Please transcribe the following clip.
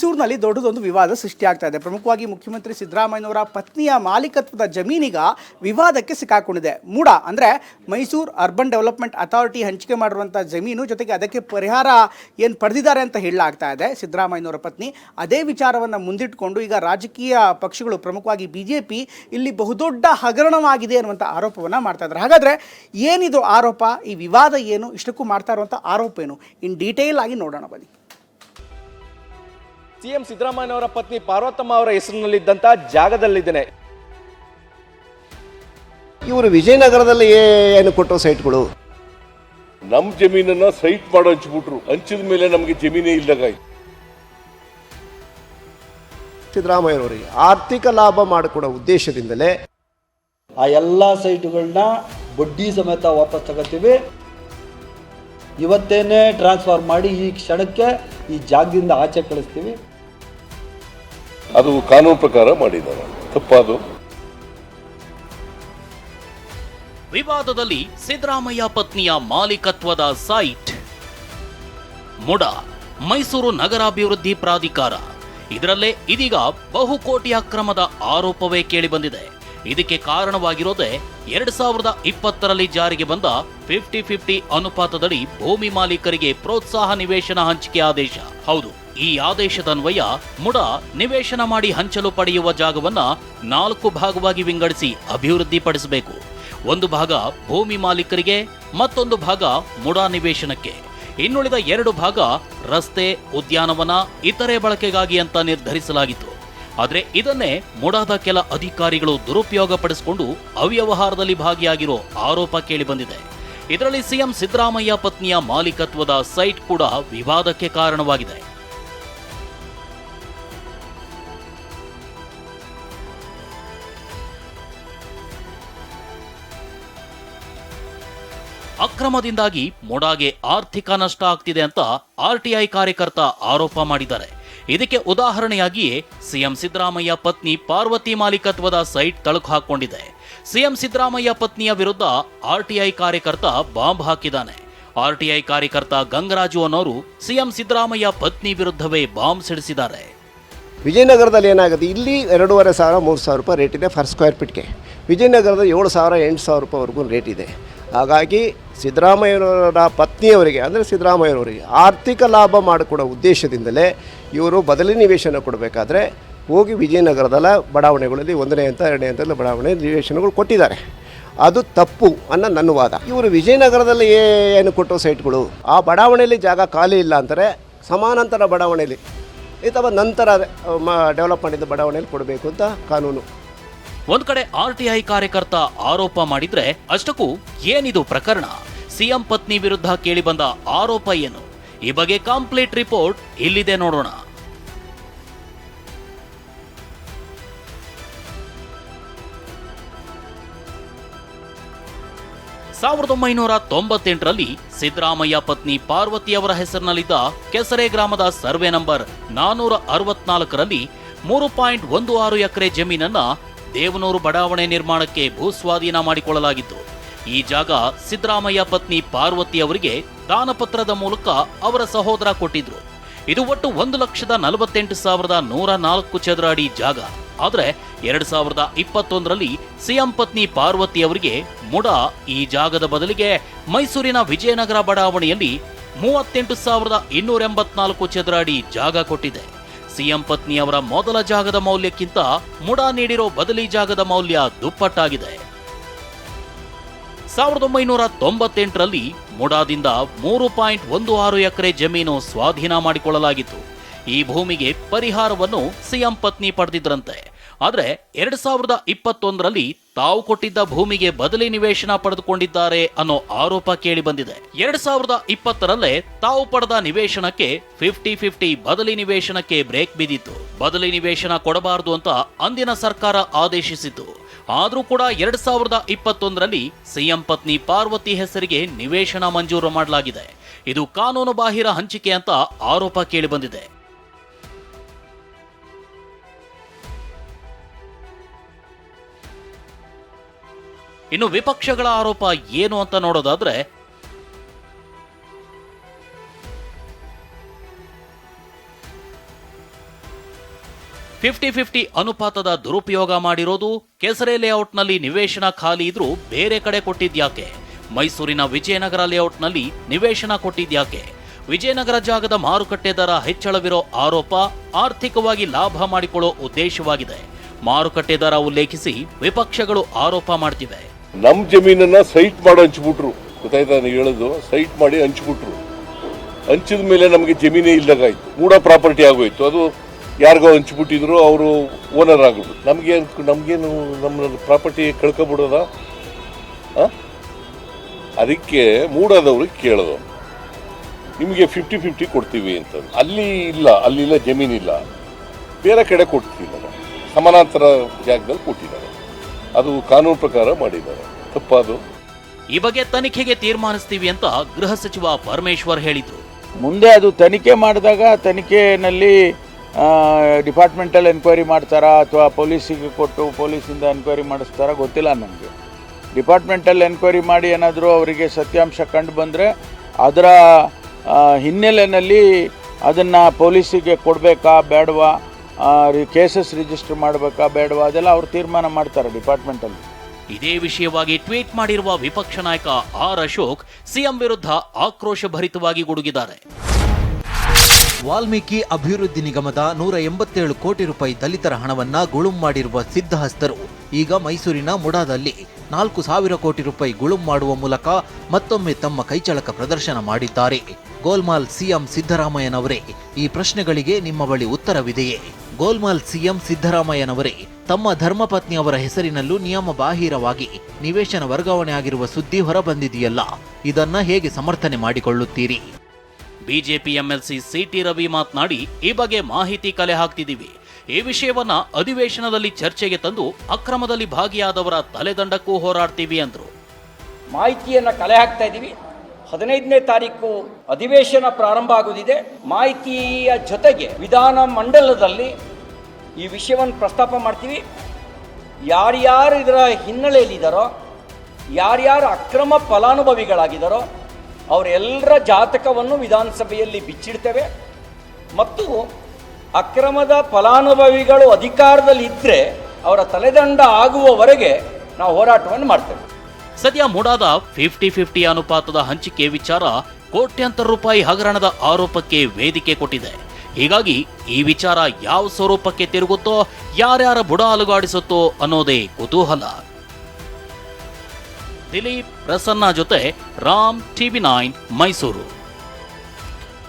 ಮೈಸೂರಿನಲ್ಲಿ ದೊಡ್ಡದೊಂದು ವಿವಾದ ಸೃಷ್ಟಿಯಾಗ್ತಾ ಇದೆ. ಪ್ರಮುಖವಾಗಿ ಮುಖ್ಯಮಂತ್ರಿ ಸಿದ್ದರಾಮಯ್ಯನವರ ಪತ್ನಿಯ ಮಾಲೀಕತ್ವದ ಜಮೀನಿಗ ವಿವಾದಕ್ಕೆ ಸಿಕ್ಕಾಕೊಂಡಿದೆ. ಮೂಡ ಅಂದರೆ ಮೈಸೂರು ಅರ್ಬನ್ ಡೆವಲಪ್ಮೆಂಟ್ ಅಥಾರಿಟಿ ಹಂಚಿಕೆ ಮಾಡಿರುವಂಥ ಜಮೀನು ಜೊತೆಗೆ ಅದಕ್ಕೆ ಪರಿಹಾರ ಏನು ಪಡೆದಿದ್ದಾರೆ ಅಂತ ಹೇಳಲಾಗ್ತಾ ಇದೆ. ಸಿದ್ದರಾಮಯ್ಯನವರ ಪತ್ನಿ ಅದೇ ವಿಚಾರವನ್ನು ಮುಂದಿಟ್ಟುಕೊಂಡು ಈಗ ರಾಜಕೀಯ ಪಕ್ಷಗಳು ಪ್ರಮುಖವಾಗಿ ಬಿ ಜೆ ಪಿ ಇಲ್ಲಿ ಬಹುದೊಡ್ಡ ಹಗರಣವಾಗಿದೆ ಅನ್ನುವಂಥ ಆರೋಪವನ್ನು ಮಾಡ್ತಾ ಇದ್ದಾರೆ. ಹಾಗಾದರೆ ಏನಿದು ಆರೋಪ? ಈ ವಿವಾದ ಏನು? ಇಷ್ಟಕ್ಕೂ ಮಾಡ್ತಾ ಇರುವಂಥ ಆರೋಪ ಏನು? ಇನ್ ಡೀಟೇಲ್ ಆಗಿ ನೋಡೋಣ ಬನ್ನಿ. ಸಿಎಂ ಸಿದ್ದರಾಮಯ್ಯ ಅವರ ಪತ್ನಿ ಪಾರ್ವತಮ್ಮ ಅವರ ಹೆಸರಿನಲ್ಲಿದ್ದಂಥ ಜಾಗದಲ್ಲಿದ್ದೇನೆ. ಇವರು ವಿಜಯನಗರದಲ್ಲಿ ಏನು ಕೊಟ್ಟರು ಸೈಟ್ಗಳು ನಮ್ಮ ಜಮೀನನ್ನ ಸೈಟ್ ಮಾಡೋ ಹಂಚ್ಬಿಟ್ರು. ಹಂಚಿದ ಮೇಲೆ ನಮಗೆ ಜಮೀನೇ ಇಲ್ಲದಾಗಾಯ್ತು ಸಿದ್ದರಾಮಯ್ಯನವರಿಗೆ ಆರ್ಥಿಕ ಲಾಭ ಮಾಡಿಕೊಡೋ ಉದ್ದೇಶದಿಂದಲೇ ಆ ಎಲ್ಲ ಸೈಟ್ಗಳನ್ನ ಬಡ್ಡಿ ಸಮೇತ ವಾಪಸ್ ತಗೋತೀವಿ. ಇವತ್ತೇನೆ ಟ್ರಾನ್ಸ್ಫರ್ ಮಾಡಿ ಈ ಕ್ಷಣಕ್ಕೆ ಈ ಜಾಗದಿಂದ ಆಚೆ ಕಳಿಸ್ತೀವಿ. ಅದು ಕಾನೂನು ಪ್ರಕಾರ ಮಾಡಿದ್ದಾರೆ. ತಪ್ಪಾದು. ವಿವಾದದಲ್ಲಿ ಸಿದ್ದರಾಮಯ್ಯ ಪತ್ನಿಯ ಮಾಲೀಕತ್ವದ ಸೈಟ್. ಮುಡ ಮೈಸೂರು ನಗರಾಭಿವೃದ್ಧಿ ಪ್ರಾಧಿಕಾರ. ಇದರಲ್ಲೇ ಇದೀಗ ಬಹುಕೋಟಿ ಅಕ್ರಮದ ಆರೋಪವೇ ಕೇಳಿಬಂದಿದೆ ಇದಕ್ಕೆ ಕಾರಣವಾಗಿರೋದೇ ಎರಡ್ ಸಾವಿರದ ಇಪ್ಪತ್ತರಲ್ಲಿ ಜಾರಿಗೆ ಬಂದ ಫಿಫ್ಟಿ ಫಿಫ್ಟಿ ಅನುಪಾತದಡಿ ಭೂಮಿ ಮಾಲೀಕರಿಗೆ ಪ್ರೋತ್ಸಾಹ ನಿವೇಶನ ಹಂಚಿಕೆ ಆದೇಶ. ಹೌದು, ಈ ಆದೇಶದನ್ವಯ ಮುಡ ನಿವೇಶನ ಮಾಡಿ ಹಂಚಲು ಪಡೆಯುವ ಜಾಗವನ್ನ ನಾಲ್ಕು ಭಾಗವಾಗಿ ವಿಂಗಡಿಸಿ ಅಭಿವೃದ್ಧಿಪಡಿಸಬೇಕು. ಒಂದು ಭಾಗ ಭೂಮಿ ಮಾಲೀಕರಿಗೆ, ಮತ್ತೊಂದು ಭಾಗ ಮುಡಾ ನಿವೇಶನಕ್ಕೆ. ಇನ್ನುಳಿದ ಎರಡು ಭಾಗ ರಸ್ತೆ, ಉದ್ಯಾನವನ, ಇತರೆ ಬಳಕೆಗಾಗಿ ಅಂತ ನಿರ್ಧರಿಸಲಾಗಿತ್ತು. ಆದರೆ ಇದನ್ನೇ ಮುಡಾದ ಕೆಲ ಅಧಿಕಾರಿಗಳು ದುರುಪಯೋಗ ಪಡಿಸಿಕೊಂಡು ಅವ್ಯವಹಾರದಲ್ಲಿ ಭಾಗಿಯಾಗಿರೋ ಆರೋಪ ಕೇಳಿಬಂದಿದೆ. ಇದರಲ್ಲಿ ಸಿಎಂ ಸಿದ್ದರಾಮಯ್ಯ ಪತ್ನಿಯ ಮಾಲೀಕತ್ವದ ಸೈಟ್ ಕೂಡ ವಿವಾದಕ್ಕೆ ಕಾರಣವಾಗಿದೆ. ಅಕ್ರಮದಿಂದಾಗಿ ಮೊಡಾಗೆ ಆರ್ಥಿಕ ನಷ್ಟ ಆಗ್ತಿದೆ ಅಂತ ಆರ್ಟಿಐ ಕಾರ್ಯಕರ್ತ ಆರೋಪ ಮಾಡಿದ್ದಾರೆ. ಇದಕ್ಕೆ ಉದಾಹರಣೆಯಾಗಿಯೇ ಸಿಎಂ ಸಿದ್ದರಾಮಯ್ಯ ಪತ್ನಿ ಪಾರ್ವತಿ ಮಾಲೀಕತ್ವದ ಸೈಟ್ ತಳುಕು ಹಾಕೊಂಡಿದೆ. ಸಿಎಂ ಸಿದ್ದರಾಮಯ್ಯ ಪತ್ನಿಯ ವಿರುದ್ಧ ಆರ್ಟಿಐ ಕಾರ್ಯಕರ್ತ ಬಾಂಬ್ ಹಾಕಿದ್ದಾನೆ. ಆರ್ಟಿಐ ಕಾರ್ಯಕರ್ತ ಗಂಗರಾಜು ಅನ್ನೋರು ಸಿಎಂ ಸಿದ್ದರಾಮಯ್ಯ ಪತ್ನಿ ವಿರುದ್ಧವೇ ಬಾಂಬ್ ಸಿಡಿಸಿದ್ದಾರೆ. ವಿಜಯನಗರದಲ್ಲಿ ಏನಾಗುತ್ತೆ? ಇಲ್ಲಿ ಎರಡೂವರೆ ಸಾವಿರ, ಮೂರು ಸಾವಿರ ರೂಪಾಯಿ ರೇಟ್ ಇದೆ, ಫರ್ ಸ್ಕ್ವೇರ್ ಫೀಟ್ಗೆ. ವಿಜಯನಗರದ ಏಳು ಸಾವಿರ, ಎಂಟು ಸಾವಿರ ರೂಪಾಯಿವರೆಗೂ ರೇಟ್ ಇದೆ. ಹಾಗಾಗಿ ಸಿದ್ದರಾಮಯ್ಯನವರ ಪತ್ನಿಯವರಿಗೆ, ಅಂದರೆ ಸಿದ್ದರಾಮಯ್ಯನವರಿಗೆ ಆರ್ಥಿಕ ಲಾಭ ಮಾಡಿಕೊಡೋ ಉದ್ದೇಶದಿಂದಲೇ ಇವರು ಬದಲಿ ನಿವೇಶನ ಕೊಡಬೇಕಾದ್ರೆ ಹೋಗಿ ವಿಜಯನಗರದಲ್ಲ ಬಡಾವಣೆಗಳಲ್ಲಿ ಒಂದನೇ ಅಂತ ಎರಡನೇ ಹಂತದಲ್ಲಿ ಬಡಾವಣೆ ನಿವೇಶನಗಳು ಕೊಟ್ಟಿದ್ದಾರೆ. ಅದು ತಪ್ಪು ಅನ್ನೋ ನನ್ನ ವಾದ. ಇವರು ವಿಜಯನಗರದಲ್ಲಿ ಏನು ಕೊಟ್ಟೋ ಸೈಟ್ಗಳು? ಆ ಬಡಾವಣೆಯಲ್ಲಿ ಜಾಗ ಖಾಲಿ ಇಲ್ಲ ಅಂತಾರೆ, ಸಮಾನಾಂತರ ಬಡಾವಣೆಯಲ್ಲಿ, ಅಥವಾ ನಂತರ ಡೆವಲಪ್ ಮಾಡಿದ ಬಡಾವಣೆಯಲ್ಲಿ ಕೊಡಬೇಕು ಅಂತ ಕಾನೂನು. ಒಂದ್ ಕಡೆ ಆರ್ಟಿಐ ಕಾರ್ಯಕರ್ತ ಆರೋಪ ಮಾಡಿದ್ರೆ ಅಷ್ಟಕ್ಕೂ ಏನಿದು ಪ್ರಕರಣ? ಸಿಎಂ ಪತ್ನಿ ವಿರುದ್ಧ ಕೇಳಿ ಬಂದ ಆರೋಪ ಏನು? ಈ ಬಗ್ಗೆ ಕಂಪ್ಲೀಟ್ ರಿಪೋರ್ಟ್ ಇಲ್ಲಿದೆ ನೋಡೋಣ. ಸಾವಿರದ ಒಂಬೈನೂರ ತೊಂಬತ್ತೆಂಟರಲ್ಲಿ ಸಿದ್ದರಾಮಯ್ಯ ಪತ್ನಿ ಪಾರ್ವತಿ ಅವರ ಹೆಸರಿನಲ್ಲಿದ್ದ ಕೆಸರೆ ಗ್ರಾಮದ ಸರ್ವೆ ನಂಬರ್ ನಾನೂರ ಅರವತ್ನಾಲ್ಕರಲ್ಲಿ ಮೂರು ಪಾಯಿಂಟ್ ಒಂದು ಆರು ಎಕರೆ ಜಮೀನನ್ನ ದೇವನೂರು ಬಡಾವಣೆ ನಿರ್ಮಾಣಕ್ಕೆ ಭೂಸ್ವಾಧೀನ ಮಾಡಿಕೊಳ್ಳಲಾಗಿತ್ತು. ಈ ಜಾಗ ಸಿದ್ದರಾಮಯ್ಯ ಪತ್ನಿ ಪಾರ್ವತಿ ಅವರಿಗೆ ದಾನಪತ್ರದ ಮೂಲಕ ಅವರ ಸಹೋದರ ಕೊಟ್ಟಿದ್ರು. ಇದು ಒಟ್ಟು ಒಂದು ಲಕ್ಷದ ನಲವತ್ತೆಂಟು ಸಾವಿರದ ನೂರ ನಾಲ್ಕು ಚದರ ಅಡಿ ಜಾಗ. ಆದರೆ ಎರಡು ಸಾವಿರದ ಇಪ್ಪತ್ತೊಂದರಲ್ಲಿ ಸಿಎಂ ಪತ್ನಿ ಪಾರ್ವತಿ ಅವರಿಗೆ ಮುಡ ಈ ಜಾಗದ ಬದಲಿಗೆ ಮೈಸೂರಿನ ವಿಜಯನಗರ ಬಡಾವಣೆಯಲ್ಲಿ ಮೂವತ್ತೆಂಟು ಸಾವಿರದ ಇನ್ನೂರ ಎಂಬತ್ನಾಲ್ಕು ಚದರ ಅಡಿ ಜಾಗ ಕೊಟ್ಟಿದೆ. ಸಿಎಂ ಪತ್ನಿಯವರ ಮೊದಲ ಜಾಗದ ಮೌಲ್ಯಕ್ಕಿಂತ ಮುಡ ನೀಡಿರೋ ಬದಲಿ ಜಾಗದ ಮೌಲ್ಯ ದುಪ್ಪಟ್ಟಾಗಿದೆ. ಸಾವಿರದ ಒಂಬೈನೂರ ತೊಂಬತ್ತೆಂಟರಲ್ಲಿ ಮುಡಾದಿಂದ ಮೂರು ಪಾಯಿಂಟ್ ಒಂದು ಆರು ಎಕರೆ ಜಮೀನು ಸ್ವಾಧೀನ ಮಾಡಿಕೊಳ್ಳಲಾಗಿತ್ತು. ಈ ಭೂಮಿಗೆ ಪರಿಹಾರವನ್ನು ಸಿಎಂ ಪತ್ನಿ ಪಡೆದಿದ್ರಂತೆ. ಆದ್ರೆ ಎರಡ್ ಸಾವಿರದ ಇಪ್ಪತ್ತೊಂದರಲ್ಲಿ ತಾವು ಕೊಟ್ಟಿದ್ದ ಭೂಮಿಗೆ ಬದಲಿ ನಿವೇಶನ ಪಡೆದುಕೊಂಡಿದ್ದಾರೆ ಅನ್ನೋ ಆರೋಪ ಕೇಳಿ ಬಂದಿದೆ. ಎರಡ್ ಸಾವಿರದ ಇಪ್ಪತ್ತರಲ್ಲೇ ತಾವು ಪಡೆದ ನಿವೇಶನಕ್ಕೆ ಫಿಫ್ಟಿ ಫಿಫ್ಟಿ ಬದಲಿ ನಿವೇಶನಕ್ಕೆ ಬ್ರೇಕ್ ಬಿದ್ದಿತ್ತು. ಬದಲಿ ನಿವೇಶನ ಕೊಡಬಾರದು ಅಂತ ಅಂದಿನ ಸರ್ಕಾರ ಆದೇಶಿಸಿತ್ತು. ಆದರೂ ಕೂಡ ಎರಡ್ ಸಾವಿರದ ಇಪ್ಪತ್ತೊಂದರಲ್ಲಿ ಸಿಎಂ ಪತ್ನಿ ಪಾರ್ವತಿ ಹೆಸರಿಗೆ ನಿವೇಶನ ಮಂಜೂರು ಮಾಡಲಾಗಿದೆ. ಇದು ಕಾನೂನು ಬಾಹಿರ ಹಂಚಿಕೆ ಅಂತ ಆರೋಪ ಕೇಳಿಬಂದಿದೆ ಇನ್ನು ವಿಪಕ್ಷಗಳ ಆರೋಪ ಏನು ಅಂತ ನೋಡೋದಾದ್ರೆ ಫಿಫ್ಟಿ ಫಿಫ್ಟಿ ಅನುಪಾತದ ದುರುಪಯೋಗ ಮಾಡಿರೋದು ಕೆಸರೆ ಲೇಔಟ್ನಲ್ಲಿ ನಿವೇಶನ ಖಾಲಿ ಇದ್ರೂ ಬೇರೆ ಕಡೆ ಕೊಟ್ಟಿದ್ಯಾಕೆ? ಮೈಸೂರಿನ ವಿಜಯನಗರ ಲೇಔಟ್ನಲ್ಲಿ ನಿವೇಶನ ಕೊಟ್ಟಿದ್ಯಾಕೆ? ವಿಜಯನಗರ ಜಾಗದ ಮಾರುಕಟ್ಟೆ ದರ ಹೆಚ್ಚಳವಿರೋ ಆರೋಪ ಆರ್ಥಿಕವಾಗಿ ಲಾಭ ಮಾಡಿಕೊಳ್ಳೋ ಉದ್ದೇಶವಾಗಿದೆ. ಮಾರುಕಟ್ಟೆ ದರ ಉಲ್ಲೇಖಿಸಿ ವಿಪಕ್ಷಗಳು ಆರೋಪ ಮಾಡ್ತಿವೆ. ನಮ್ಮ ಜಮೀನನ್ನ ಸೈಟ್ ಮಾಡಿ ಹಂಚ್ಬಿಟ್ರು. ಗೊತ್ತಾಯ್ತಾ ನೀವು ಹೇಳೋದು? ಸೈಟ್ ಮಾಡಿ ಹಂಚ್ಬಿಟ್ರು. ಹಂಚಿದ ಮೇಲೆ ನಮಗೆ ಜಮೀನೇ ಇಲ್ಲದಾಗಾಯ್ತು ಮೂಡ ಪ್ರಾಪರ್ಟಿ ಆಗೋಯ್ತು. ಅದು ಯಾರಿಗೋ ಹಂಚ್ಬಿಟ್ಟಿದ್ರು, ಅವರು ಓನರ್ ಆಗ್ಬಿಟ್ರು. ನಮಗೆ ನಮಗೇನು ನಮ್ಮ ಪ್ರಾಪರ್ಟಿ ಕಳ್ಕೊಬಿಡೋದ? ಅದಕ್ಕೆ ಮೂಡಾದವ್ರಿಗೆ ಕೇಳೋದು. ನಿಮಗೆ ಫಿಫ್ಟಿ ಫಿಫ್ಟಿ ಕೊಡ್ತೀವಿ ಅಂತ ಅಲ್ಲಿ ಇಲ್ಲ, ಅಲ್ಲಿಲ್ಲ ಜಮೀನಿಲ್ಲ. ಬೇರೆ ಕಡೆ ಕೊಡ್ತಿದ್ದಾರೆ. ಸಮಾನಾಂತರ ಜಾಗದಲ್ಲಿ ಕೊಟ್ಟಿದ್ದಾರೆ. ಅದು ಕಾನೂನು ಪ್ರಕಾರ ಮಾಡಿದ್ದಾರೆ. ತಪ್ಪದು ಈ ಬಗ್ಗೆ ತನಿಖೆಗೆ ತೀರ್ಮಾನಿಸ್ತೀವಿ ಅಂತ ಗೃಹ ಸಚಿವ ಪರಮೇಶ್ವರ್ ಹೇಳಿದರು. ಮುಂದೆ ಅದು ತನಿಖೆ ಮಾಡಿದಾಗ ತನಿಖೆಯಲ್ಲಿ ಡಿಪಾರ್ಟ್ಮೆಂಟಲ್ ಎನ್ಕ್ವೈರಿ ಮಾಡ್ತಾರಾ ಅಥವಾ ಪೊಲೀಸಿಗೆ ಕೊಟ್ಟು ಪೊಲೀಸಿಂದ ಎನ್ಕ್ವೈರಿ ಮಾಡಿಸ್ತಾರಾ ಗೊತ್ತಿಲ್ಲ ನನಗೆ. ಡಿಪಾರ್ಟ್ಮೆಂಟಲ್ ಎನ್ಕ್ವೈರಿ ಮಾಡಿ ಏನಾದರೂ ಅವರಿಗೆ ಸತ್ಯಾಂಶ ಕಂಡು ಬಂದರೆ ಅದರ ಹಿನ್ನೆಲೆಯಲ್ಲಿ ಅದನ್ನು ಪೊಲೀಸಿಗೆ ಕೊಡಬೇಕಾ ಬೇಡವಾ? ಕೇಸಸ್ ರಿಜಿಸ್ಟರ್ ಮಾಡಬೇಕಾ ಬೇಡವಾ? ಅದೆಲ್ಲ ಅವರು ತೀರ್ಮಾನ ಮಾಡ್ತಾರೆ ಡಿಪಾರ್ಟ್ಮೆಂಟಲ್ಲಿ. ಇದೇ ವಿಷಯವಾಗಿ ಟ್ವೀಟ್ ಮಾಡಿರುವ ವಿಪಕ್ಷ ನಾಯಕ ಆರ್ ಅಶೋಕ್ ಸಿಎಂ ವಿರುದ್ಧ ಆಕ್ರೋಶ ಭರಿತವಾಗಿ ಗುಡುಗಿದ್ದಾರೆ. ವಾಲ್ಮೀಕಿ ಅಭಿವೃದ್ಧಿ ನಿಗಮದ ನೂರ ಎಂಬತ್ತೇಳು ಕೋಟಿ ರೂಪಾಯಿ ದಲಿತರ ಹಣವನ್ನ ಗುಳುಂ ಮಾಡಿರುವ ಸಿದ್ಧಹಸ್ತರು. ಈಗ ಮೈಸೂರಿನ ಮುಡಾದಲ್ಲಿ ನಾಲ್ಕು ಸಾವಿರ ಕೋಟಿ ರೂಪಾಯಿ ಗುಳುಂ ಮಾಡುವ ಮೂಲಕ ಮತ್ತೊಮ್ಮೆ ತಮ್ಮ ಕೈಚಳಕ ಪ್ರದರ್ಶನ ಮಾಡಿದ್ದಾರೆ. ಗೋಲ್ಮಾಲ್ ಸಿಎಂ ಸಿದ್ದರಾಮಯ್ಯನವರೇ, ಈ ಪ್ರಶ್ನೆಗಳಿಗೆ ನಿಮ್ಮ ಬಳಿ ಉತ್ತರವಿದೆಯೇ? ಗೋಲ್ಮಾಲ್ ಸಿಎಂ ಸಿದ್ದರಾಮಯ್ಯನವರೇ, ತಮ್ಮ ಧರ್ಮಪತ್ನಿ ಅವರ ಹೆಸರಿನಲ್ಲೂ ನಿಯಮ ಬಾಹಿರವಾಗಿ ನಿವೇಶನ ವರ್ಗಾವಣೆ ಆಗಿರುವ ಸುದ್ದಿ ಹೊರಬಂದಿದೆಯಲ್ಲ, ಇದನ್ನ ಹೇಗೆ ಸಮರ್ಥನೆ ಮಾಡಿಕೊಳ್ಳುತ್ತೀರಿ? BJP MLC C T Ravi ಮಾತನಾಡಿ, ಈ ಬಗ್ಗೆ ಮಾಹಿತಿ ಕಲೆ ಹಾಕ್ತಿದ್ದೀವಿ. ಈ ವಿಷಯವನ್ನ ಅಧಿವೇಶನದಲ್ಲಿ ಚರ್ಚೆಗೆ ತಂದು ಅಕ್ರಮದಲ್ಲಿ ಭಾಗಿಯಾದವರ ತಲೆದಂಡಕ್ಕೂ ಹೋರಾಡ್ತೀವಿ ಅಂದರು. ಮಾಹಿತಿಯನ್ನು ಕಲೆ ಹಾಕ್ತಾ ಇದ್ದೀವಿ. ಹದಿನೈದನೇ ತಾರೀಕು ಅಧಿವೇಶನ ಪ್ರಾರಂಭ ಆಗುವುದಿದೆ ಮಾಹಿತಿಯ ಜೊತೆಗೆ ವಿಧಾನ ಮಂಡಲದಲ್ಲಿ ಈ ವಿಷಯವನ್ನು ಪ್ರಸ್ತಾಪ ಮಾಡ್ತೀವಿ. ಯಾರ್ಯಾರು ಇದರ ಹಿನ್ನೆಲೆಯಲ್ಲಿದ್ದಾರೋ, ಯಾರ್ಯಾರು ಅಕ್ರಮ ಫಲಾನುಭವಿಗಳಾಗಿದ್ದಾರೋ ಅವರೆಲ್ಲರ ಜಾತಕವನ್ನು ವಿಧಾನಸಭೆಯಲ್ಲಿ ಬಿಚ್ಚಿಡ್ತೇವೆ. ಮತ್ತು ಅಕ್ರಮದ ಫಲಾನುಭವಿಗಳು ಅಧಿಕಾರದಲ್ಲಿ ಇದ್ದರೆ ಅವರ ತಲೆದಂಡ ಆಗುವವರೆಗೆ ನಾವು ಹೋರಾಟವನ್ನು ಮಾಡ್ತೇವೆ. ಸದ್ಯ ಮೂಡಾದ ಫಿಫ್ಟಿ ಫಿಫ್ಟಿ ಅನುಪಾತದ ಹಂಚಿಕೆ ವಿಚಾರ ಕೋಟ್ಯಾಂತರ ರೂಪಾಯಿ ಹಗರಣದ ಆರೋಪಕ್ಕೆ ವೇದಿಕೆ ಕೊಟ್ಟಿದೆ. ಹೀಗಾಗಿ ಈ ವಿಚಾರ ಯಾವ ಸ್ವರೂಪಕ್ಕೆ ತಿರುಗುತ್ತೋ, ಯಾರ್ಯಾರ ಬುಡ ಅಲುಗಾಡಿಸುತ್ತೋ ಅನ್ನೋದೇ ಕುತೂಹಲ. ದಿಲೀಪ್ ಪ್ರಸನ್ನ ಜೊತೆ ರಾಮ್ ಟಿವಿ ನೈನ್ ಮೈಸೂರು.